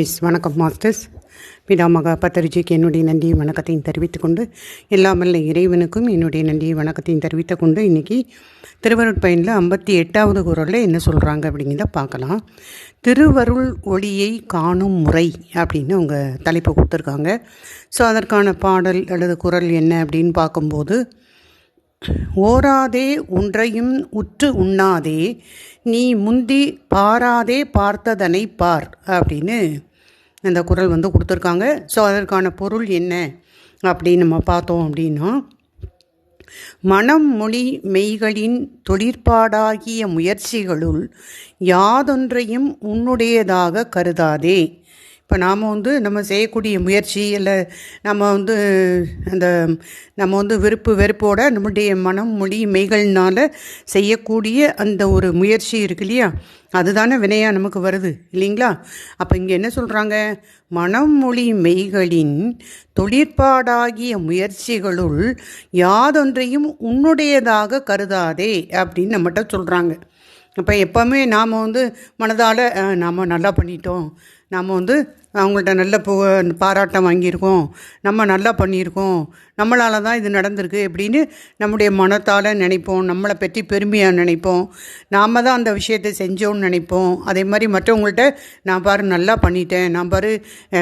S வணக்கம் masters. Pitamaha பத்தரிஜிக்கு என்னுடைய நன்றியை வணக்கத்தையும் தெரிவித்துக்கொண்டு எல்லாமல்ல இறைவனுக்கும் என்னுடைய நன்றியை வணக்கத்தையும் தெரிவித்துக்கொண்டு இன்றைக்கி திருவருட்பயனில் ஐம்பத்தி எட்டாவது குரலில் என்ன சொல்கிறாங்க அப்படிங்கிறத பார்க்கலாம். திருவருள் ஒளியை காணும் முறை அப்படின்னு அவங்க தலைப்பு கொடுத்துருக்காங்க. ஸோ அதற்கான பாடல் அல்லது குரல் என்ன அப்படின்னு பார்க்கும்போது ஓராதே ஒன்றையும் உற்று உண்ணாதே நீ முந்தி பாராதே பார்த்ததனை பார் அப்படின்னு அந்த குரல் வந்து கொடுத்துருக்காங்க. ஸோ அதற்கான பொருள் என்ன அப்படின்னு நம்ம பார்த்தோம் அப்படின்னா மனம் மொழி மெய்களின் தொழிற்பாடாகிய முயற்சிகளுள் யாதொன்றையும் உன்னுடையதாக கருதாதே. இப்போ நாம் வந்து நம்ம செய்யக்கூடிய முயற்சி இல்லை நம்ம வந்து அந்த நம்ம வந்து விருப்பு வெறுப்போட நம்முடைய மனம் மொழி மெய்கள்னால் செய்யக்கூடிய அந்த ஒரு முயற்சி இருக்கு இல்லையா? அதுதானே வினையாக நமக்கு வருது இல்லைங்களா? அப்போ இங்கே என்ன சொல்கிறாங்க மனம் மொழி மெய்களின் தொழிற்பாடாகிய முயற்சிகளுள் யாதொன்றையும் உன்னுடையதாக கருதாதே அப்படின்னு நம்மகிட்ட சொல்கிறாங்க அப்போ எப்போவுமே நாம் வந்து மனதால் நாம் நல்லா பண்ணிட்டோம் நாம் வந்து அவங்கள்ட்ட நல்ல பு பாராட்டம் வாங்கியிருக்கோம். நம்ம நல்லா பண்ணியிருக்கோம். நம்மளால் தான் இது நடந்திருக்கு அப்படின்னு நம்முடைய மனத்தால் நினைப்போம். நம்மளை பற்றி பெருமையாக நினைப்போம். நாம் தான் அந்த விஷயத்தை செஞ்சோன்னு நினைப்போம். அதே மாதிரி மற்றவங்கள்ட்ட நான் பாரு நல்லா பண்ணிட்டேன். நான் பாரு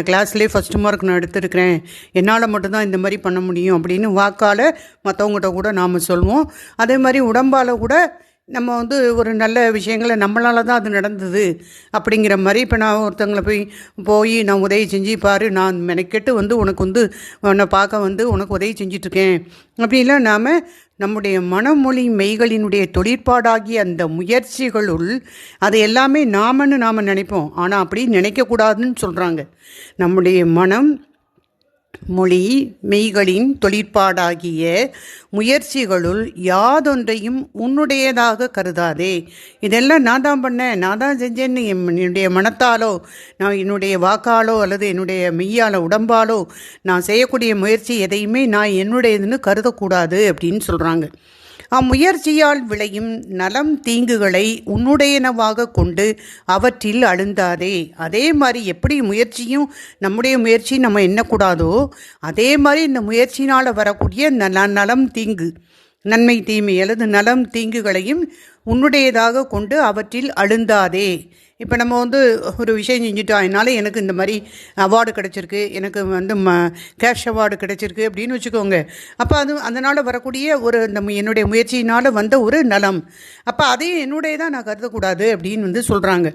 கிளாஸ்லேயே ஃபஸ்ட்டு மார்க் நான் எடுத்திருக்கிறேன். என்னால் மட்டும்தான் இந்த மாதிரி பண்ண முடியும். அப்படின்னு வாக்கால் மற்றவங்ககிட்ட கூட நாம் சொல்லுவோம் அதே மாதிரி உடம்பால் கூட நம்ம வந்து ஒரு நல்ல விஷயங்களை நம்மளால் தான் அது நடந்தது அப்படிங்கிற மாதிரி இப்போ நான் ஒருத்தங்களை போய் போய் நான் உதவி செஞ்சு பாரு நான் மெனக்கெட்டு வந்து உனக்கு வந்து உன்னை பார்க்க வந்து உனக்கு உதவி செஞ்சிட்ருக்கேன் அப்படின்லாம் நாம் நம்முடைய மனமொழி மெய்களினுடைய தொழிற்பாடாகிய அந்த முயற்சிகளுள் அது எல்லாமே நாமன்னு நாம் நினைப்போம். ஆனால் அப்படி நினைக்கக்கூடாதுன்னு சொல்கிறாங்க நம்முடைய மனம் மொழி மெய்களின் தொழிற்பாடாகிய முயற்சிகளுள் யாதொன்றையும் உன்னுடையதாக கருதாதே. இதெல்லாம் நான் தான் பண்ணேன். நான் தான் செஞ்சேன்னு என்னுடைய மனத்தாலோ நான் என்னுடைய வாக்காலோ அல்லது என்னுடைய மெய்யால உடம்பாலோ நான் செய்யக்கூடிய முயற்சி எதையுமே நான் என்னுடையதுன்னு கருதக்கூடாது அப்படின்னு சொல்கிறாங்க அம்முயற்சியால் விளையும் நலம் தீங்குகளை உன்னுடையனவாக கொண்டு அவற்றில் அழுந்தாதே. அதே மாதிரி எப்படி முயற்சியும் நம்முடைய முயற்சி நம்ம எண்ணக்கூடாதோ அதே மாதிரி இந்த முயற்சினால் வரக்கூடிய நல நலம் தீங்கு நன்மை தீமை அல்லது நலம் தீங்குகளையும் உன்னுடையதாக கொண்டு அவற்றில் அழுந்தாதே. இப்போ நம்ம வந்து ஒரு விஷயம் செஞ்சுட்டோம் அதனால் எனக்கு இந்த மாதிரி அவார்டு கிடச்சிருக்கு எனக்கு வந்து ம கேஷ் அவார்டு கிடச்சிருக்கு அப்படின்னு வச்சுக்கோங்க. அப்போ அது அதனால் வரக்கூடிய ஒரு இந்த என்னுடைய முயற்சியினால் வந்த ஒரு நலம். அப்போ அதையும் என்னுடைய தான் நான் கருதக்கூடாது அப்படின்னு வந்து சொல்கிறாங்க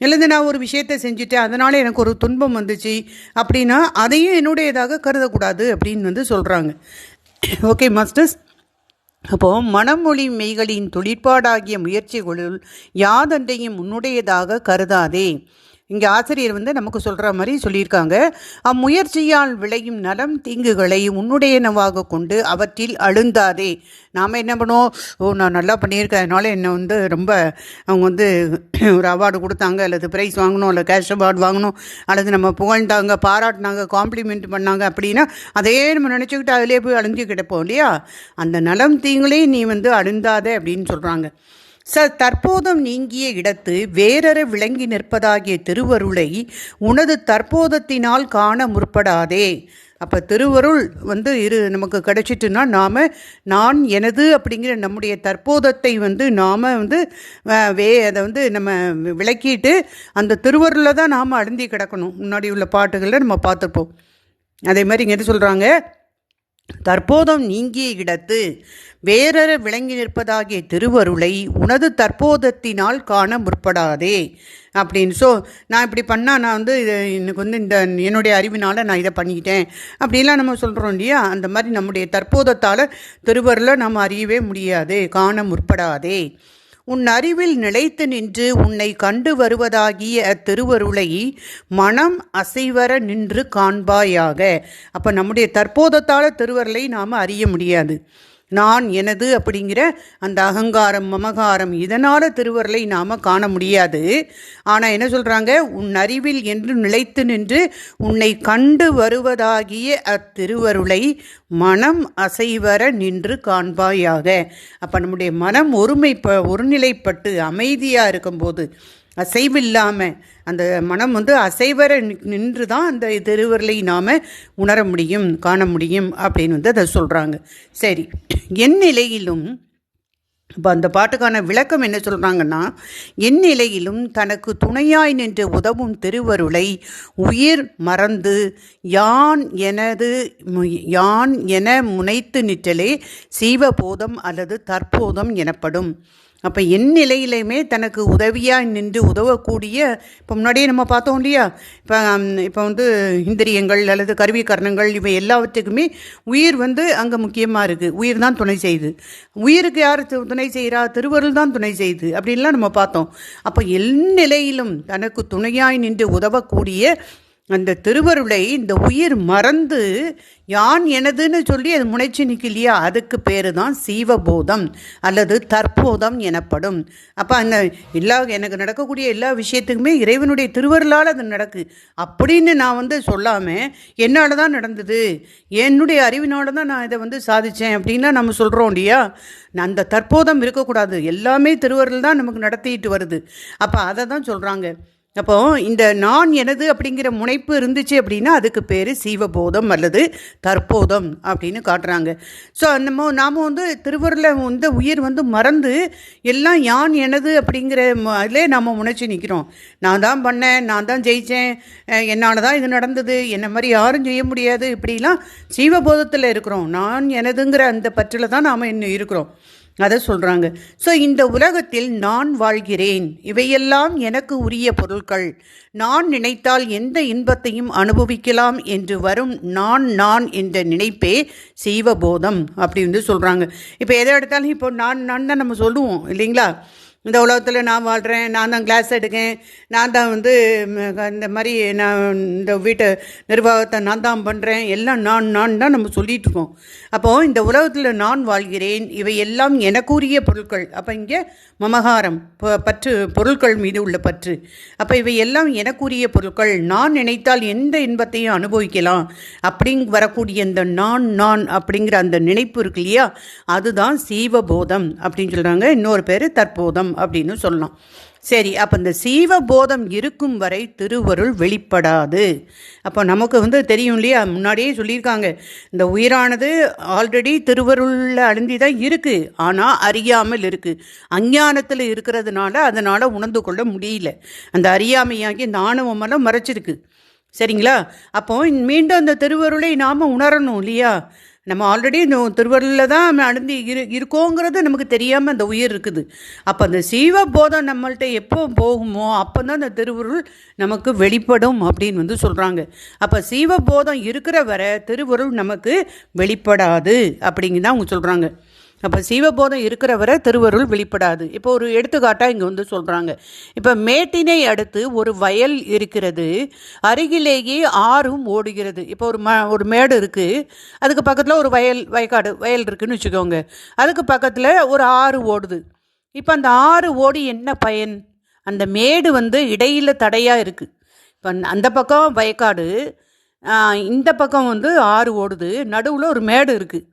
இல்லைந்து நான் ஒரு விஷயத்தை செஞ்சுட்டேன் அதனால் எனக்கு ஒரு துன்பம் வந்துச்சு அப்படின்னா அதையும் என்னுடையதாக கருதக்கூடாது அப்படின்னு வந்து சொல்கிறாங்க ஓகே மாஸ்டர்ஸ் அப்போது மனமொழி மெய்களின் தொழிற்பாடாகிய முயற்சிகளுள் யாதொன்றையும் உன்னுடையதாக கருதாதே. இங்கே ஆசிரியர் வந்து நமக்கு சொல்கிற மாதிரி சொல்லியிருக்காங்க. அம்முயற்சியால் விளையும் நலம் தீங்குகளை உன்னுடையனவாக கொண்டு அவற்றில் அழுந்தாதே. நாம் என்ன பண்ணுவோம்? ஓ நான் நல்லா பண்ணியிருக்கேன். அதனால் என்னை வந்து ரொம்ப அவங்க வந்து ஒரு அவார்டு கொடுத்தாங்க. அல்லது ப்ரைஸ் வாங்கணும். அல்லது கேஷ் அவார்டு வாங்கணும். அல்லது நம்ம புகழ்ந்தாங்க பாராட்டினாங்க காம்ப்ளிமெண்ட் பண்ணாங்க அப்படின்னா அதே நம்ம நினச்சிக்கிட்டு அதிலே போய் அழிஞ்சு கிடப்போம் இல்லையா? அந்த நலம் தீங்களே நீ வந்து அழுந்தாதே அப்படின்னு சொல்கிறாங்க ச தற்போதம் நீங்கிய இடத்து வேறற விளங்கி நிற்பதாகிய திருவருளை உனது தற்போதத்தினால் காண முற்படாதே. அப்போ திருவருள் வந்து இரு நமக்கு கிடச்சிட்டுன்னா நாம் நான் எனது அப்படிங்கிற நம்முடைய தற்போதத்தை வந்து நாம் வந்து வே அதை வந்து நம்ம விளக்கிட்டு அந்த திருவருளில் தான் நாம் அழுந்தி கிடக்கணும். முன்னாடி உள்ள பாட்டுகளில் நம்ம பார்த்துருப்போம். அதே மாதிரி இங்கே என்ன சொல்கிறாங்க தற்போதம் நீங்கிய இடத்து வேறற விளங்கி நிற்பதாகிய திருவருளை உனது தற்போதத்தினால் காண முற்படாதே. அப்படின்னு ஸோ நான் இப்படி பண்ணால் நான் வந்து இது எனக்கு வந்து இந்த என்னுடைய அறிவினால் நான் இதை பண்ணிக்கிட்டேன். அப்படிலாம் நம்ம சொல்கிறோம் இல்லையா? அந்த மாதிரி நம்முடைய தற்போதத்தால் திருவருளை நம்ம அறியவே முடியாது காண முற்படாதே. உன் அறிவில் நிலைத்து நின்று உன்னை கண்டு வருவதாகிய அத்திருவருளை மனம் அசைவர நின்று காண்பாயாக. அப்போ நம்முடைய தற்போதத்தால் திருவருளை நாம் அறிய முடியாது. நான் எனது அப்படிங்கிற அந்த அகங்காரம் மமகாரம் இதனால் திருவருளை நாம் காண முடியாது. ஆனால் என்ன சொல்கிறாங்க உன் அறிவில் என்று நிலைத்து நின்று உன்னை கண்டு வருவதாகிய அத்திருவருளை மனம் அசைவர நின்று காண்பாயாக. அப்போ நம்முடைய மனம் ஒருமைப்ப ஒருநிலைப்பட்டு அமைதியாக இருக்கும்போது அசைவில்லாமல் அந்த மனம் வந்து அசைவர நின்று தான் அந்த திருவருளை நாம் உணர முடியும் காண முடியும் அப்படின்னு வந்து அதை சொல்கிறாங்க சரி என் நிலையிலும் இப்போ அந்த பாட்டுக்கான விளக்கம் என்ன சொல்கிறாங்கன்னா என் நிலையிலும் தனக்கு துணையாய் நின்று உதவும் திருவருளை உயிர் மறந்து யான் எனது யான் என முனைத்து நிற்றலே சீவபோதம் அல்லது தற்போதம் எனப்படும். அப்போ என் நிலையிலையுமே தனக்கு உதவியாக நின்று உதவக்கூடிய இப்போ முன்னாடியே நம்ம பார்த்தோம் இல்லையா? இப்போ இப்போ வந்து இந்திரியங்கள் அல்லது கருவி கரணங்கள் இவை எல்லாவற்றுக்குமே உயிர் வந்து அங்கே முக்கியமாக இருக்குது உயிர் தான் துணை செய்யுது உயிருக்கு யார் துணை செய்கிறா திருவருள் தான் துணை செய்யுது அப்படின்லாம் நம்ம பார்த்தோம். அப்போ எந்நிலையிலும் தனக்கு துணையாய் நின்று உதவக்கூடிய அந்த திருவருளை இந்த உயிர் மறந்து யான் எனதுன்னு சொல்லி அது முனைச்சு நிற்கலையா அதுக்கு பேர் தான் சீவபோதம் அல்லது தற்போதம் எனப்படும். அப்போ அந்த எல்லா எனக்கு நடக்கக்கூடிய எல்லா விஷயத்துக்குமே இறைவனுடைய திருவருளால் அது நடக்கு. அப்படின்னு நான் வந்து சொல்லாமல் என்னால் தான் நடந்தது. என்னுடைய அறிவினால தான் நான் இதை வந்து சாதித்தேன் அப்படின்னா நம்ம சொல்கிறோம் இல்லையா? அந்த தற்போதம் இருக்கக்கூடாது. எல்லாமே திருவருள் தான் நமக்கு நடத்திட்டு வருது. அப்போ அதை தான் சொல்கிறாங்க அப்போ இந்த நான் எனது அப்படிங்கிற முனைப்பு இருந்துச்சு அப்படின்னா அதுக்கு பேர் சீவபோதம் அல்லது தற்போதம் அப்படின்னு காட்டுறாங்க. ஸோ நம்ம நாம் வந்து திருவருளில் வந்து உயிர் வந்து மறந்து எல்லாம் யான் எனது அப்படிங்கிற அதிலே நாம் உணர்ச்சி நிற்கிறோம் நான் தான் பண்ணேன் நான் தான் ஜெயித்தேன் என்னால் தான் இது நடந்தது என்ன மாதிரி யாரும் செய்ய முடியாது இப்படிலாம் சீவபோதத்தில் இருக்கிறோம். நான் எனதுங்கிற அந்த பற்றில் தான் நாம் இன்னும் இருக்கிறோம். அதை சொல்கிறாங்க ஸோ இந்த உலகத்தில் நான் வாழ்கிறேன். இவையெல்லாம் எனக்கு உரிய பொருட்கள் நான் நினைத்தால் எந்த இன்பத்தையும் அனுபவிக்கலாம் என்று வரும் நான் நான் என்ற நினைப்பே சீவபோதம் அப்படி வந்து சொல்கிறாங்க இப்போ எதை எடுத்தாலும் இப்போ நான் நான் தான் நம்ம சொல்லுவோம் இல்லைங்களா? இந்த உலகத்தில் நான் வாழ்கிறேன் நான் தான் கிளாஸ் எடுக்கேன் நான் தான் வந்து இந்த மாதிரி நான் இந்த வீட்டை நிர்வாகத்தை நான் தான் பண்ணுறேன் எல்லாம் நான் நான் தான் நம்ம சொல்லிகிட்டு இருக்கோம். அப்போது இந்த உலகத்தில் நான் வாழ்கிறேன் இவை எல்லாம் எனக்குரிய பொருட்கள். அப்போ இங்கே மமகாரம் பற்று பொருட்கள் மீது உள்ள பற்று. அப்போ இவை எல்லாம் எனக்குரிய பொருட்கள். நான் நினைத்தால் எந்த இன்பத்தையும் அனுபவிக்கலாம். அப்படிங் வரக்கூடிய இந்த நான் நான் அப்படிங்கிற அந்த நினைப்பு இருக்கு இல்லையா? அதுதான் சீவபோதம் அப்படின்னு சொல்கிறாங்க இன்னொரு பேர் தற்போதம். அப்படின்னு சொல்லலாம் சரி அப்போ இந்த சீவபோதம் இருக்கும் வரை திருவருள் வெளிப்படாது. அப்போ நமக்கு வந்து தெரியும் இல்லையா? முன்னாடியே சொல்லியிருக்காங்க. இந்த உயிரானது ஆல்ரெடி திருவருளில் அழுந்தி தான் இருக்குது ஆனால் அறியாமல் இருக்குது அஞ்ஞானத்தில் இருக்கிறதுனால அதனால் உணர்ந்து கொள்ள முடியல. அந்த அறியாமையாகி நாணவமெல்லாம் மறைச்சிருக்கு. சரிங்களா? அப்போ மீண்டும் அந்த திருவருளை நாம் உணரணும் இல்லையா? நம்ம ஆல்ரெடி இந்த திருவள்ளில் தான் அழுந்தி இரு இருக்கோங்கிறது நமக்கு தெரியாமல் அந்த உயிர் இருக்குது. அப்போ அந்த சீவ போதம் நம்மள்கிட்ட எப்போ போகுமோ அப்போ தான் அந்த திருவுருள் நமக்கு வெளிப்படும் அப்படின்னு வந்து சொல்கிறாங்க அப்போ சீவ போதம் இருக்கிற வரை திருவுருள் நமக்கு வெளிப்படாது அப்படிங்க தான் அவங்க சொல்கிறாங்க அப்போ சீவபோதம் இருக்கிற வரை திருவருள் வெளிப்படாது. இப்போ ஒரு எடுத்துக்காட்டாக இங்கே வந்து சொல்கிறாங்க இப்போ மேட்டினை அடுத்து ஒரு வயல் இருக்கிறது. அருகிலேயே ஆறும் ஓடுகிறது. இப்போ ஒரு ம ஒரு மேடு இருக்குது அதுக்கு பக்கத்தில் ஒரு வயல் வயக்காடு வயல் இருக்குதுன்னு வச்சுக்கோங்க. அதுக்கு பக்கத்தில் ஒரு ஆறு ஓடுது. இப்போ அந்த ஆறு ஓடி என்ன பயன்? அந்த மேடு வந்து இடையில் தடையாக இருக்குது இப்போ அந்த பக்கம் வயக்காடு இந்த பக்கம் வந்து ஆறு ஓடுது. நடுவில் ஒரு மேடு இருக்குது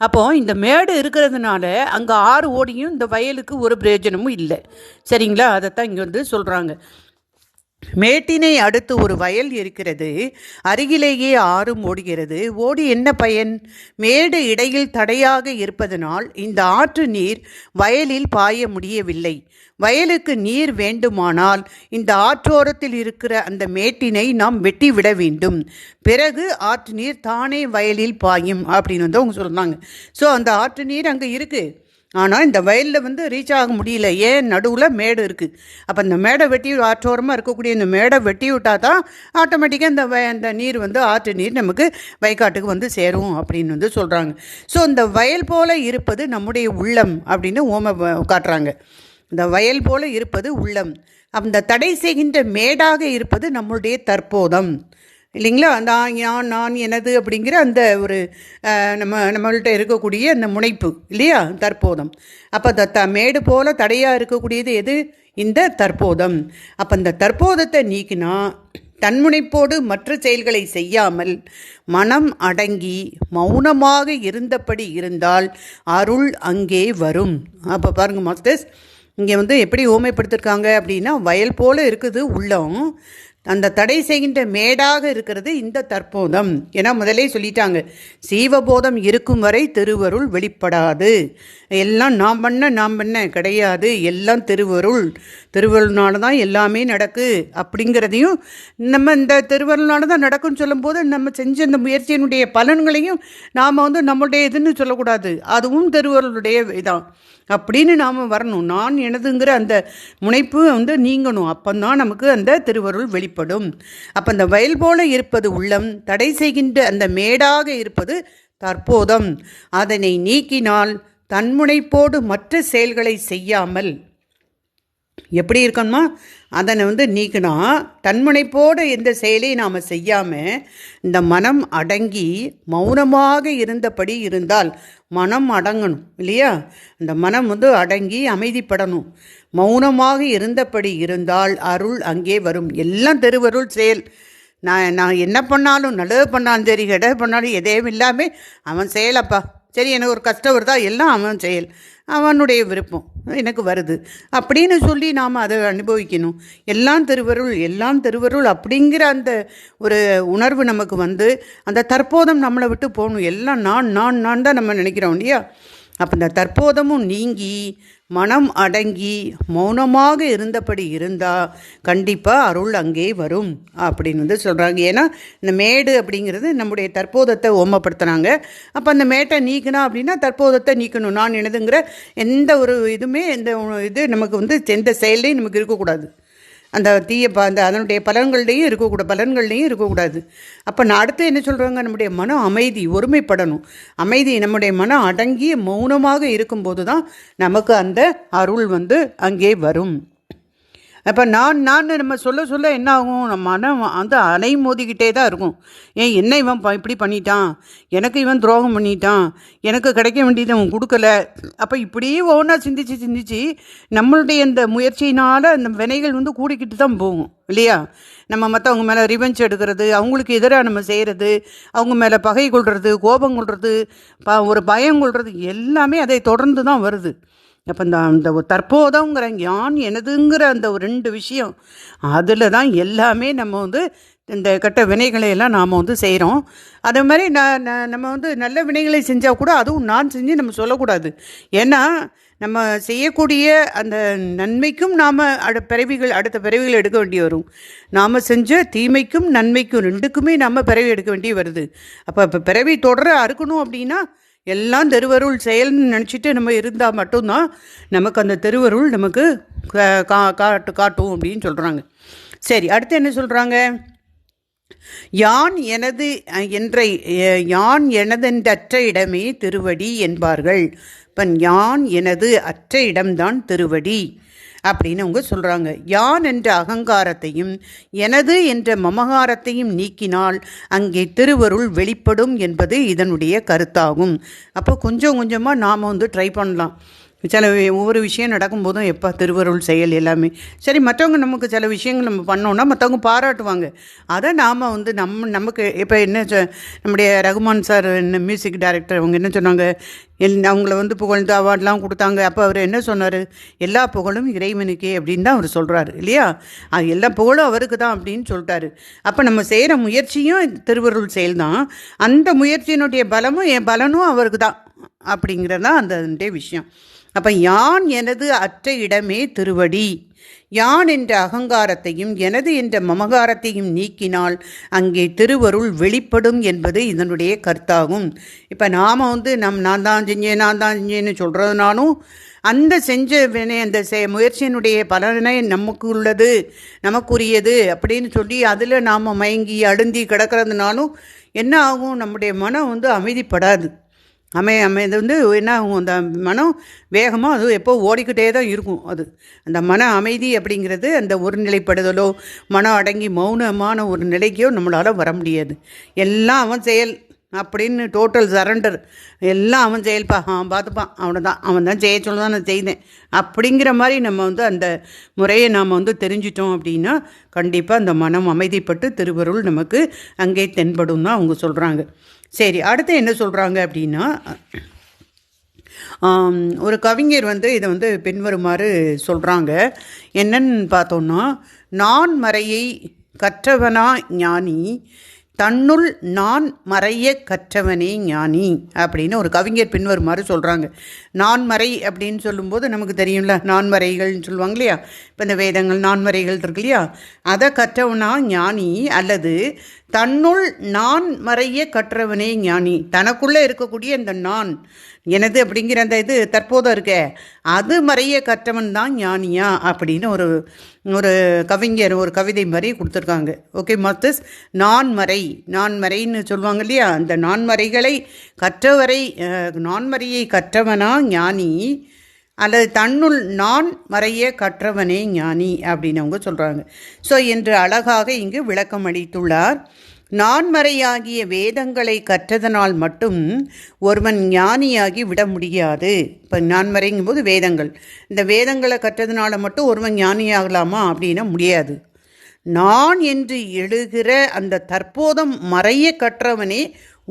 அப்போது இந்த மேடு இருக்கிறதுனால அங்கே ஆறு ஓடியும் இந்த வயலுக்கு ஒரு பிரயோஜனமும் இல்லை. சரிங்களா? அதைத்தான் இங்கே வந்து சொல்கிறாங்க மேட்டினை அடுத்து ஒரு வயல் இருக்கிறது. அருகிலேயே ஆறும் ஓடுகிறது. ஓடி என்ன பயன்? மேடு இடையில் தடையாக இருப்பதனால் இந்த ஆற்று நீர் வயலில் பாய முடியவில்லை. வயலுக்கு நீர் வேண்டுமானால் இந்த ஆற்றோரத்தில் இருக்கிற அந்த மேட்டினை நாம் வெட்டி விட வேண்டும். பிறகு ஆற்று நீர் தானே வயலில் பாயும் அப்படின்னு வந்து அவங்க சொல்கிறாங்க ஸோ அந்த ஆற்று நீர் அங்கே இருக்குது ஆனால் இந்த வயலில் வந்து ரீச் ஆக முடியல. ஏன்? நடுவில் மேடு இருக்குது அப்போ இந்த மேடை வெட்டி ஆற்றோரமாக இருக்கக்கூடிய இந்த மேடை வெட்டி விட்டால் தான் ஆட்டோமேட்டிக்காக இந்த வய இந்த நீர் வந்து ஆற்று நீர் நமக்கு வைக்காட்டுக்கு வந்து சேரும் அப்படின்னு வந்து சொல்கிறாங்க ஸோ இந்த வயல் போல் இருப்பது நம்முடைய உள்ளம் அப்படின்னு ஓம காட்டுறாங்க. இந்த வயல் போல இருப்பது உள்ளம். அந்த தடை செய்கின்ற மேடாக இருப்பது நம்முடைய தற்போதம். இல்லைங்களா? அந்த யான் நான் எனது அப்படிங்கிற அந்த ஒரு நம்ம நம்மள்கிட்ட இருக்கக்கூடிய அந்த முனைப்பு இல்லையா? தற்போதம். அப்போ அந்த த மேடு போல் தடையாக இருக்கக்கூடியது எது? இந்த தற்போதம். அப்போ இந்த தற்போதத்தை நீக்கினா தன்முனைப்போடு மற்ற செயல்களை செய்யாமல் மனம் அடங்கி மௌனமாக இருந்தபடி இருந்தால் அருள் அங்கே வரும். அப்போ பாருங்கள் மாஸ்டர்ஸ் இங்கே வந்து எப்படி ஓமைப்படுத்திருக்காங்க அப்படின்னா வயல் போல் இருக்குது உள்ளம். அந்த தடை செய்கின்ற மேடாக இருக்கிறது இந்த தற்போதம். ஏன்னா முதலே சொல்லிட்டாங்க சீவபோதம் இருக்கும் வரை திருவருள் வெளிப்படாது. எல்லாம் நாம் பண்ண நாம் பண்ண கிடையாது. எல்லாம் திருவருள். திருவருள்னால தான் எல்லாமே நடக்கு அப்படிங்கிறதையும் நம்ம இந்த திருவருள்னால தான் நடக்கும்னு சொல்லும்போது நம்ம செஞ்ச இந்த முயற்சியினுடைய பலன்களையும் நாம் வந்து நம்மளுடைய இதுன்னு சொல்லக்கூடாது. அதுவும் திருவருளுடைய இதான். அப்படின்னு நாம் வரணும். நான் எனதுங்கிற அந்த முனைப்பு வந்து நீங்கணும். அப்போந்தான் நமக்கு அந்த திருவருள் வெளிப்படும். அப்போ அந்த வயல் போல இருப்பது உள்ளம் தடை செய்கின்ற அந்த மேடாக இருப்பது தற்போதம். அதனை நீக்கினால் தன்முனைப்போடு மற்ற செயல்களை செய்யாமல் எப்படி இருக்கணுமா? அதனை வந்து நீக்கினா தன்முனைப்போடு எந்த செயலையும் நாம் செய்யாமல் இந்த மனம் அடங்கி மௌனமாக இருந்தபடி இருந்தால் மனம் அடங்கணும் இல்லையா? இந்த மனம் வந்து அடங்கி அமைதிப்படணும். மௌனமாக இருந்தபடி இருந்தால் அருள் அங்கே வரும். எல்லாம் தெருவருள் செயல். நான் நான் என்ன பண்ணாலும் நல்லது பண்ணாலும் சரி கெட்டது பண்ணாலும் எதையும் இல்லாமல் அவன் செயலப்பா. சரி எனக்கு ஒரு கஷ்டம் வருதா? எல்லாம் அவன் செயல். அவனுடைய விருப்பம் எனக்கு வருது. அப்படின்னு சொல்லி நாம் அதை அனுபவிக்கணும். எல்லாம் திருவருள் எல்லாம் திருவருள் அப்படிங்கிற அந்த ஒரு உணர்வு நமக்கு வந்து அந்த தற்போதம் நம்மளை விட்டு போகணும். எல்லாம் நான் நான் நான் தான் நம்ம நினைக்கிறோம் இல்லையா? அப்போ இந்த தற்போதமும் நீங்கி மனம் அடங்கி மௌனமாக இருந்தபடி இருந்தால் கண்டிப்பாக அருள் அங்கே வரும் அப்படின்னு வந்து சொல்கிறாங்க ஏன்னா இந்த மேடு அப்படிங்கிறது நம்முடைய தற்போதத்தை ஓமப்படுத்துகிறாங்க அப்போ அந்த மேட்டை நீக்கினா அப்படின்னா தற்போதத்தை நீக்கணும். நான் எனதுங்கிற எந்த ஒரு இதுவுமே இந்த இது நமக்கு வந்து எந்த செயல்லையும் நமக்கு இருக்கக்கூடாது. அந்த தீய ப அந்த அதனுடைய பலன்கள்லையும் இருக்கக்கூடாது பலன்கள்லையும் இருக்கக்கூடாது. அப்போ நான் அடுத்து என்ன சொல்கிறாங்க நம்முடைய மனம் அமைதி ஒருமைப்படணும். அமைதி நம்முடைய மனம் அடங்கி மௌனமாக இருக்கும்போது தான் நமக்கு அந்த அருள் வந்து அங்கே வரும். அப்போ நான் நான் நம்ம சொல்ல சொல்ல என்ன ஆகும் நம்ம மனம் வந்து அலை மோதிக்கிட்டே தான் இருக்கும். ஏன் என்ன இவன் ப இப்படி பண்ணிட்டான்? எனக்கு இவன் துரோகம் பண்ணிட்டான்? எனக்கு கிடைக்க வேண்டியது அவன் கொடுக்கல. அப்போ இப்படியே ஒவ்வொன்றா சிந்திச்சு சிந்திச்சு நம்மளுடைய இந்த முயற்சியினால் அந்த வினைகள் வந்து கூடிக்கிட்டு தான் போகும் இல்லையா? நம்ம மற்றவங்க மேலே ரிவெஞ்ச் எடுக்கிறது அவங்களுக்கு எதிராக நம்ம செய்கிறது அவங்க மேலே பகை கொள்வது கோபம் கொள்வது ப ஒரு பயம் கொள்வது எல்லாமே அதை தொடர்ந்து தான் வருது. அப்போ இந்த அந்த தற்போதங்கிற யான் எனதுங்கிற அந்த ஒரு ரெண்டு விஷயம். அதில் தான் எல்லாமே நம்ம வந்து இந்த கெட்ட வினைகளை எல்லாம் நாம் வந்து செய்கிறோம் அதே மாதிரி நான் நம்ம வந்து நல்ல வினைகளை செஞ்சால் கூட அதுவும் நான் செஞ்சு நம்ம சொல்லக்கூடாது. ஏன்னா நம்ம செய்யக்கூடிய அந்த நன்மைக்கும் நாம் அடு பிறவிகள் அடுத்த பிறவிகள் எடுக்க வேண்டி வரும். நாம் செஞ்ச தீமைக்கும் நன்மைக்கும் ரெண்டுக்குமே நம்ம பிறவி எடுக்க வேண்டி வருது. அப்போ இப்போ பிறவி தொடர அறுக்கணும் அப்படின்னா எல்லாம் திருவருள் செயல்னு நினச்சிட்டு நம்ம இருந்தால் மட்டும்தான் நமக்கு அந்த திருவருள் நமக்கு கா காட்டு காட்டும் அப்படின்னு சொல்கிறாங்க சரி அடுத்து என்ன சொல்கிறாங்க யான் எனது என்ற யான் எனதென்றற்ற இடமே திருவடி என்பார்கள். இப்போ யான் எனது அற்ற இடம்தான் திருவடி. அப்படின்னு அவங்க சொல்கிறாங்க யான் என்ற அகங்காரத்தையும் எனது என்ற மமகாரத்தையும் நீக்கினால் அங்கே திருவருள் வெளிப்படும் என்பது இதனுடைய கருத்தாகும். அப்போ கொஞ்சம் கொஞ்சமாக நாம் வந்து ட்ரை பண்ணலாம். சில ஒவ்வொரு விஷயம் நடக்கும்போதும் எப்போ திருவருள் செயல் எல்லாமே. சரி மற்றவங்க நமக்கு சில விஷயங்கள் நம்ம பண்ணோன்னா மற்றவங்க பாராட்டுவாங்க. அதை நாம் வந்து நம்ம நமக்கு இப்போ என்ன நம்முடைய ரகுமான் சார் என்ன மியூசிக் டைரக்டர் அவங்க என்ன சொன்னாங்க? எல் அவங்கள வந்து புகழ்ந்து அவார்ட்லாம் கொடுத்தாங்க. அப்போ அவர் என்ன சொன்னார்? எல்லா புகழும் இறைவனுக்கே அப்படின்னு தான் அவர் சொல்கிறாரு இல்லையா? அது எல்லா புகழும் அவருக்கு தான் அப்படின்னு சொல்லிட்டாரு. அப்போ நம்ம செய்கிற முயற்சியும் திருவருள் செயல் தான். அந்த முயற்சியினுடைய பலமும் என் பலனும் அவருக்கு தான் அப்படிங்கிறது தான் அந்த விஷயம். அப்போ யான் எனது அற்ற இடமே திருவடி? யான் என்ற அகங்காரத்தையும் எனது என்ற மமகாரத்தையும் நீக்கினால் அங்கே திருவருள் வெளிப்படும் என்பது இதனுடைய கருத்தாகும். இப்போ நாம் வந்து நம் நான் தான் செஞ்சேன் நான் தான் செஞ்சேன்னு சொல்கிறதுனாலும் அந்த செஞ்ச வினை அந்த செ முயற்சியினுடைய பலனை நமக்கு உள்ளது நமக்குரியது அப்படின்னு சொல்லி அதில் நாம் மயங்கி அழுந்தி கிடக்கிறதுனாலும் என்ன ஆகும்? நம்முடைய மனம் வந்து அமைதிப்படாது. அமை அமை இது வந்து என்ன ஆகும் அந்த மனம் வேகமாக அது எப்போ ஓடிக்கிட்டே தான் இருக்கும் அது. அந்த மன அமைதி அப்படிங்கிறது அந்த ஒருநிலைப்படுதலோ மனம் அடங்கி மௌனமான ஒரு நிலைக்கோ நம்மளால் வர முடியாது. எல்லாம் அவன் செயல் அப்படின்னு டோட்டல் சரண்டர் எல்லாம் அவன் செயல்பா அவன் பார்த்துப்பான் அவனை தான் அவன் தான் செய்ய சொல்ல தான் நான் செய்தேன். அப்படிங்கிற மாதிரி நம்ம வந்து அந்த முறையை நாம் வந்து தெரிஞ்சிட்டோம் அப்படின்னா கண்டிப்பாக அந்த மனம் அமைதிப்பட்டு திருவருள் நமக்கு அங்கே தென்படும் தான் அவங்க சொல்கிறாங்க சரி அடுத்து என்ன சொல்கிறாங்க அப்படின்னா ஒரு கவிஞர் வந்து இதை வந்து பின்வருமாறு சொல்கிறாங்க என்னன்னு பார்த்தோன்னா நான் மறையை கற்றவனா ஞானி தன்னுள் நான் மறைய கற்றவனே ஞானி அப்படின்னு ஒரு கவிஞர் பின்வருமாறு சொல்கிறாங்க நான்மறை அப்படின்னு சொல்லும்போது நமக்கு தெரியும்ல நான்மறைகள்னு சொல்லுவாங்க இல்லையா இப்போ இந்த வேதங்கள் நான்மறைகள் இருக்கு இல்லையா? அதை கற்றவனா ஞானி அல்லது தன்னுள் நான் மறைய கற்றவனே ஞானி. தனக்குள்ளே இருக்கக்கூடிய இந்த நான். எனது அப்படிங்கிற அந்த இது தற்போது இருக்கே. அது மறைய கற்றவன் தான் ஞானியா? அப்படின்னு ஒரு ஒரு கவிஞர் ஒரு கவிதை மாதிரி கொடுத்துருக்காங்க. ஓகே மத்தஸ் நான்மறை நான்மறைன்னு சொல்லுவாங்க இல்லையா? அந்த நான்மறைகளை கற்றவரை நான்மறையை கற்றவனா ஞானி? அல்லது தன்னுள் நான் மறைய கற்றவனே ஞானி அப்படின்னு அவங்க சொல்கிறாங்க ஸோ என்று அழகாக இங்கு விளக்கம் அளித்துள்ளார். நான்மறையாகிய வேதங்களை கற்றதனால் மட்டும் ஒருவன் ஞானியாகி விட முடியாது. இப்போ நான்மறைங்கும்போது வேதங்கள். இந்த வேதங்களை கற்றதுனால மட்டும் ஒருவன் ஞானியாகலாமா அப்படின்னா முடியாது. நான் என்று எழுகிற அந்த தற்போதம் மறைய கற்றவனே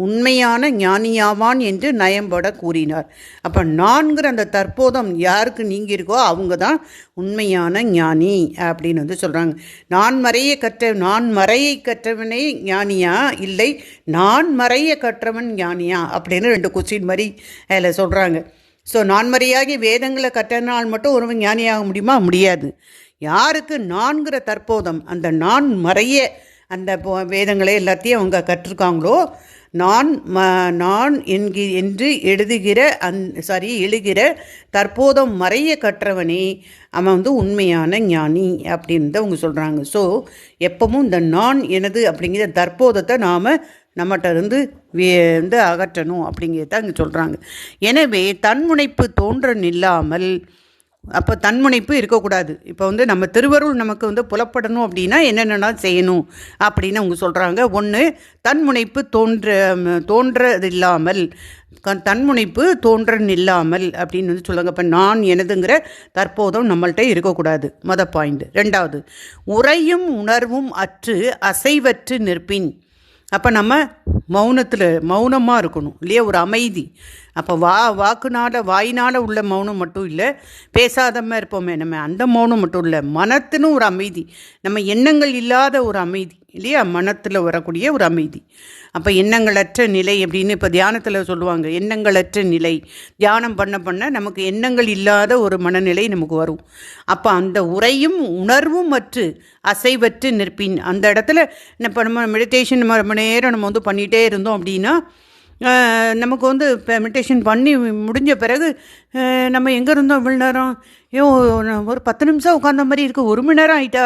உண்மையான ஞானியாவான் என்று நயம்பட கூறினார். அப்போ நான்கிற அந்த தற்போதம் யாருக்கு நீங்கியிருக்கோ அவங்க தான் உண்மையான ஞானி அப்படின்னு வந்து சொல்கிறாங்க நான் மறைய கற்ற நான் மறையை கற்றவனே ஞானியா? இல்லை நான் மறைய கற்றவன் ஞானியா? அப்படின்னு ரெண்டு கொஸ்டின் மாதிரி அதில் சொல்கிறாங்க ஸோ நான்மறையாகி வேதங்களை கற்றனால் மட்டும் ஒருவன் ஞானியாக முடியுமா? முடியாது. யாருக்கு நான்கிற தற்போதம் அந்த நான் மறைய அந்த வேதங்களை எல்லாத்தையும் அவங்க கற்றுருக்காங்களோ நான் ம நான் என்கி என்று எழுதுகிற அந் சாரி எழுகிற தற்போதம் மறைய கற்றவனே அவன் வந்து உண்மையான ஞானி அப்படின்னு தான் அவங்க சொல்கிறாங்க ஸோ எப்பவும் இந்த நான் எனது அப்படிங்கிற தற்போதத்தை நாம் நம்மகிட்ட இருந்து வே வந்து அகற்றணும் அப்படிங்கிறத அங்கே சொல்கிறாங்க எனவே தன்முனைப்பு தோன்ற நில்லாமல் அப்போ தன்முனைப்பு இருக்கக்கூடாது. இப்போ வந்து நம்ம திருவருள் நமக்கு வந்து புலப்படணும் அப்படின்னா என்னென்னலாம் செய்யணும் அப்படின்னு அவங்க சொல்கிறாங்க ஒன்று தன்முனைப்பு தோன்ற தோன்றது இல்லாமல் தன்முனைப்பு தோன்ற நில்லாமல் அப்படின்னு வந்து சொல்லுவாங்க. இப்போ நான் எனதுங்கிற தற்போதும் நம்மள்ட்ட இருக்கக்கூடாது. மத பாயிண்ட் ரெண்டாவது உறையும் உணர்வும் அற்று அசைவற்று நிற்பின். அப்போ நம்ம மௌனத்தில் மௌனமாக இருக்கணும் இல்லையா? ஒரு அமைதி. அப்போ வா வாக்குனால் வாயினால் உள்ள மௌனம் மட்டும் இல்லை பேசாதம இருப்போமே நம்ம அந்த மௌனம் மட்டும் இல்லை மனத்துன்னு ஒரு அமைதி நம்ம எண்ணங்கள் இல்லாத ஒரு அமைதி இல்லையா? மனத்தில் வரக்கூடிய ஒரு அமைதி. அப்போ எண்ணங்களற்ற நிலை அப்படின்னு இப்போ தியானத்தில் சொல்லுவாங்க எண்ணங்களற்ற நிலை. தியானம் பண்ண பண்ண நமக்கு எண்ணங்கள் இல்லாத ஒரு மனநிலை நமக்கு வரும். அப்போ அந்த உரையும் உணர்வும் அற்று அசைவற்று நிற்பின். அந்த இடத்துல இப்போ நம்ம மெடிடேஷன் மணி ரொம்ப நேரம் நம்ம வந்து பண்ணிகிட்டே இருந்தோம் அப்படின்னா நமக்கு வந்து இப்போ மெடிடேஷன் பண்ணி முடிஞ்ச பிறகு நம்ம எங்கே இருந்தோம் இவ்வளோ நேரம்? ஐயோ ஒரு பத்து நிமிஷம் உட்காந்த மாதிரி இருக்குது ஒரு மணி நேரம் ஆயிட்டா?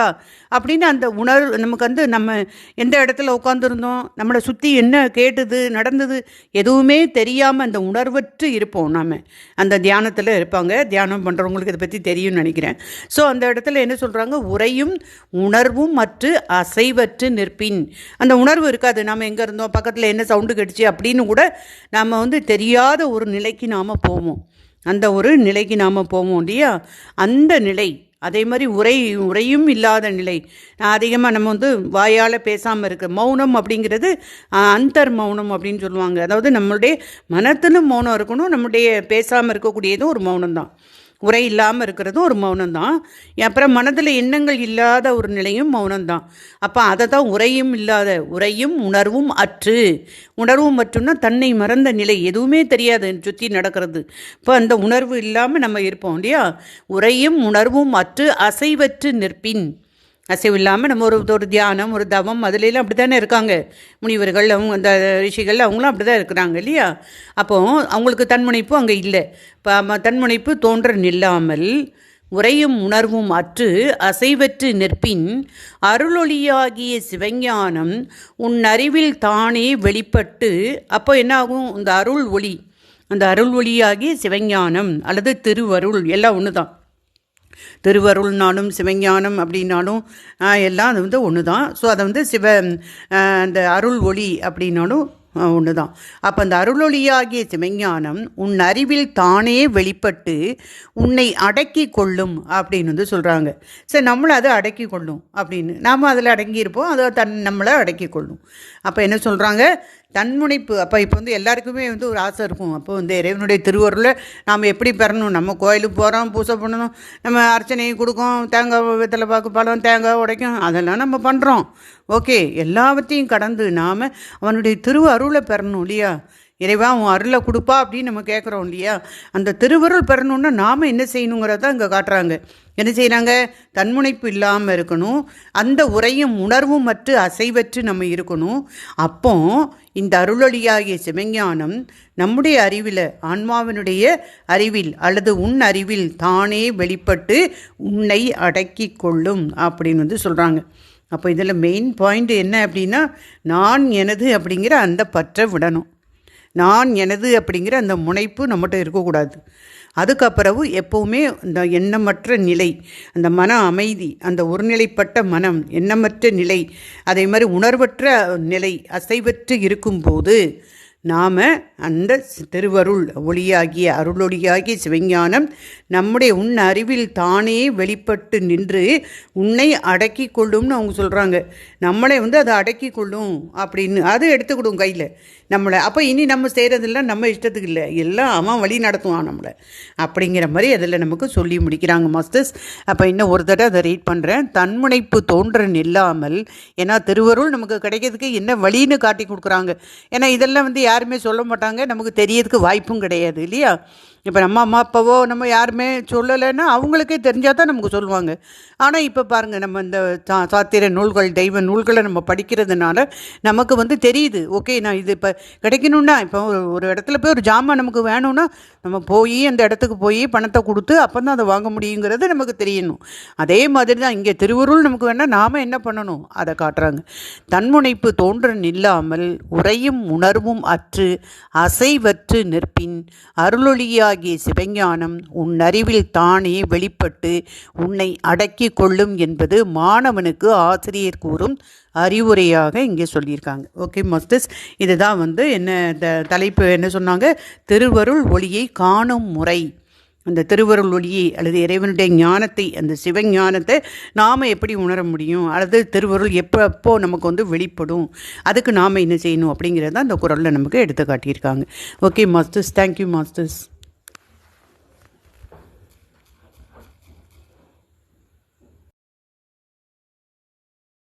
அப்படின்னு அந்த உணர்வு நமக்கு வந்து நம்ம எந்த இடத்துல உட்காந்துருந்தோம் நம்மளை சுற்றி என்ன கேட்டுது நடந்தது எதுவுமே தெரியாமல் அந்த உணர்வற்று இருப்போம் நாம். அந்த தியானத்தில் இருப்பாங்க. தியானம் பண்ணுறவங்களுக்கு இதை பற்றி தெரியும்னு நினைக்கிறேன். ஸோ அந்த இடத்துல என்ன சொல்கிறாங்க உரையும் உணர்வும் மற்ற அசைவற்று நிற்பின். அந்த உணர்வு இருக்காது. நாம் எங்கே இருந்தோம்? பக்கத்தில் என்ன சவுண்டு கடிச்சு அப்படின்னு கூட நாம் வந்து தெரியாத ஒரு நிலைக்கு நாம் போவோம். அந்த ஒரு நிலைக்கு நாம் போவோம் இல்லையா? அந்த நிலை அதே மாதிரி உரை உரையும் இல்லாத நிலை. அதிகமாக நம்ம வந்து வாயால் பேசாமல் இருக்க மௌனம் அப்படிங்கிறது அந்தர் மௌனம் அப்படின்னு சொல்லுவாங்க. அதாவது நம்மளுடைய மனத்திலும் மௌனம் இருக்கணும் நம்முடைய பேசாமல் இருக்கக்கூடியதும் ஒரு மௌனம் தான் உரை இல்லாமல் இருக்கிறதும் ஒரு மௌனம் தான் அப்புறம் மனதில் எண்ணங்கள் இல்லாத ஒரு நிலையும் மௌனம் தான் அப்போ அதை தான் உரையும் இல்லாத உரையும் உணர்வும் அற்று. உணர்வும் மற்றும்னா தன்னை மறந்த நிலை எதுவுமே தெரியாது சுற்றி நடக்கிறது. இப்போ அந்த உணர்வு இல்லாமல் நம்ம இருப்போம் இல்லையா? உரையும் உணர்வும் அற்று அசைவற்று நிற்பின். அசைவு இல்லாமல் நம்ம ஒரு ஒரு தியானம் ஒரு தவம் அதுலெல்லாம் அப்படி தானே இருக்காங்க. முனிவர்கள் அவங்க அந்த ரிஷிகள் அவங்களும் அப்படி தான் இருக்கிறாங்க இல்லையா? அப்போ அவங்களுக்கு தன்முனைப்பு அங்கே இல்லை. இப்போ தன்முனைப்பு தோன்ற நில்லாமல் உரையும் உணர்வும் அற்று அசைவற்று நிற்பின் அருளொளியாகிய சிவஞானம் உன் அறிவில் தானே வெளிப்பட்டு அப்போ என்ன ஆகும் இந்த அருள் ஒளி. அந்த அருள் ஒளியாகிய சிவஞானம் அல்லது திருவருள் எல்லாம் ஒன்று தான் திருவருள்னாலும் சிவஞானம் அப்படின்னாலும் எல்லாம் அது வந்து ஒன்று தான் ஸோ அதை வந்து சிவ அந்த அருள் ஒளி அப்படின்னாலும் ஒன்று தான் அப்போ அந்த அருளொளியாகிய சிவஞானம் உன் அறிவில் தானே வெளிப்பட்டு உன்னை அடக்கி கொள்ளும் அப்படின்னு வந்து சொல்கிறாங்க சரி நம்மளை அதை அடக்கி கொள்ளும் அப்படின்னு. நாம் அதில் அடங்கியிருப்போம் அதை தன் நம்மளை அடக்கி கொள்ளும். அப்போ என்ன சொல்கிறாங்க தன்முனைப்பு. அப்போ இப்போ வந்து எல்லாருக்குமே வந்து ஒரு ஆசை இருக்கும். அப்போ வந்து இறைவனுடைய திருவருளை நாம் எப்படி பெறணும்? நம்ம கோயிலுக்கு போகிறோம் பூஜை பண்ணணும் நம்ம அர்ச்சனையும் கொடுக்கோம் தேங்காய் வெத்தலை பாக்கு பழம் தேங்காய் உடைக்கும் அதெல்லாம் நம்ம பண்ணுறோம் ஓகே எல்லாவற்றையும் கடந்து நாம் அவனுடைய திருவருளை பெறணும் இல்லையா? இறைவா உன் அருளை கொடுப்பா அப்படின்னு நம்ம கேட்குறோம் இல்லையா? அந்த திருவருள் பெறணுன்னா நாம் என்ன செய்யணுங்கிறத இங்கே காட்டுறாங்க. என்ன செய்கிறாங்க தன்முனைப்பு இல்லாமல் இருக்கணும். அந்த உரையும் உணர்வும் மற்ற அசைவற்று நம்ம இருக்கணும். அப்போ இந்த அருளொளியாகிய சிவஞானம் நம்முடைய அறிவில் ஆன்மாவினுடைய அறிவில் அல்லது உன் அறிவில் தானே வெளிப்பட்டு உன்னை அடக்கி கொள்ளும் அப்படின்னு வந்து சொல்கிறாங்க அப்போ இதில் மெயின் பாயிண்ட் என்ன அப்படின்னா நான் எனது அப்படிங்கிற அந்த பற்றை விடணும். நான் எனது அப்படிங்கிற அந்த முனைப்பு நம்மகிட்ட இருக்கக்கூடாது. அதுக்கப்புறவு எப்போவுமே இந்த எண்ணமற்ற நிலை அந்த மன அமைதி அந்த ஒருநிலைப்பட்ட மனம் எண்ணமற்ற நிலை அதே மாதிரி உணர்வற்ற நிலை அசைவற்று இருக்கும்போது நாம் அந்த திருவருள் ஒளியாகிய அருளொளியாகிய சிவஞானம் நம்முடைய உன் அறிவில் தானே வெளிப்பட்டு நின்று உன்னை அடக்கி கொள்ளும்னு அவங்க சொல்கிறாங்க நம்மளை வந்து அதை அடக்கி கொள்ளும் அப்படின்னு அது எடுத்துக்கிடும் கையில். நம்மளை அப்போ இனி நம்ம செய்கிறதில்ல நம்ம இஷ்டத்துக்கு இல்லை. எல்லாம் அவன் வழி நடத்துவான் நம்மளை. அப்படிங்கிற மாதிரி அதில் நமக்கு சொல்லி முடிக்கிறாங்க மாஸ்டர்ஸ் அப்போ இன்னும் ஒரு தடவை அதை ரீட் பண்ணுறேன் தன்முனைப்பு தோன்றன் இல்லாமல் ஏன்னா திருவருள் நமக்கு கிடைக்கிறதுக்கு என்ன வழின்னு காட்டி கொடுக்குறாங்க. ஏன்னா இதெல்லாம் வந்து யாருமே சொல்ல மாட்டாங்க. நமக்கு தெரியறதுக்கு வாய்ப்பும் கிடையாது இல்லையா? இப்போ நம்ம அம்மா அப்பாவோ நம்ம யாருமே சொல்லலைன்னா அவங்களுக்கே தெரிஞ்சால் தான் நமக்கு சொல்லுவாங்க. ஆனால் இப்போ பாருங்கள் நம்ம இந்த சா சாத்திர நூல்கள் தெய்வ நூல்களை நம்ம படிக்கிறதுனால நமக்கு வந்து தெரியுது. ஓகே நான் இது இப்போ கிடைக்கணுன்னா இப்போ ஒரு ஒரு இடத்துல போய் ஒரு ஜாமான் நமக்கு வேணும்னா நம்ம போய் அந்த இடத்துக்கு போய் பணத்தை கொடுத்து அப்போ தான் அதை வாங்க முடியுங்கிறது நமக்கு தெரியணும். அதே மாதிரி தான் இங்கே திருவருள் நமக்கு வேணால் நாம் என்ன பண்ணணும்? அதை காட்டுறாங்க. தன்முனைப்பு தோன்றன் இல்லாமல் உரையும் உணர்வும் அற்று அசைவற்று நிற்பின் அருளொளியாகிய சிவஞானம் உன் அறிவில் தானே வெளிப்பட்டு உன்னை அடக்கி கொள்ளும் என்பது மாணவனுக்கு ஆசிரியர் கூறும் அறிவுரையாக இங்கே சொல்லியிருக்காங்க. ஓகே மாஸ்டர்ஸ் இதுதான் வந்து என்ன த தலைப்பு என்ன சொன்னாங்க? திருவருள் ஒளியை காணும் முறை. அந்த திருவருள் ஒளியை அல்லது இறைவனுடைய ஞானத்தை அந்த சிவஞானத்தை நாம் எப்படி உணர முடியும்? அல்லது திருவருள் எப்போ எப்போ நமக்கு வந்து வெளிப்படும்? அதுக்கு நாம் என்ன செய்யணும் அப்படிங்கிறத அந்த குரலில் நமக்கு எடுத்து காட்டியிருக்காங்க. Okay masters thank you masters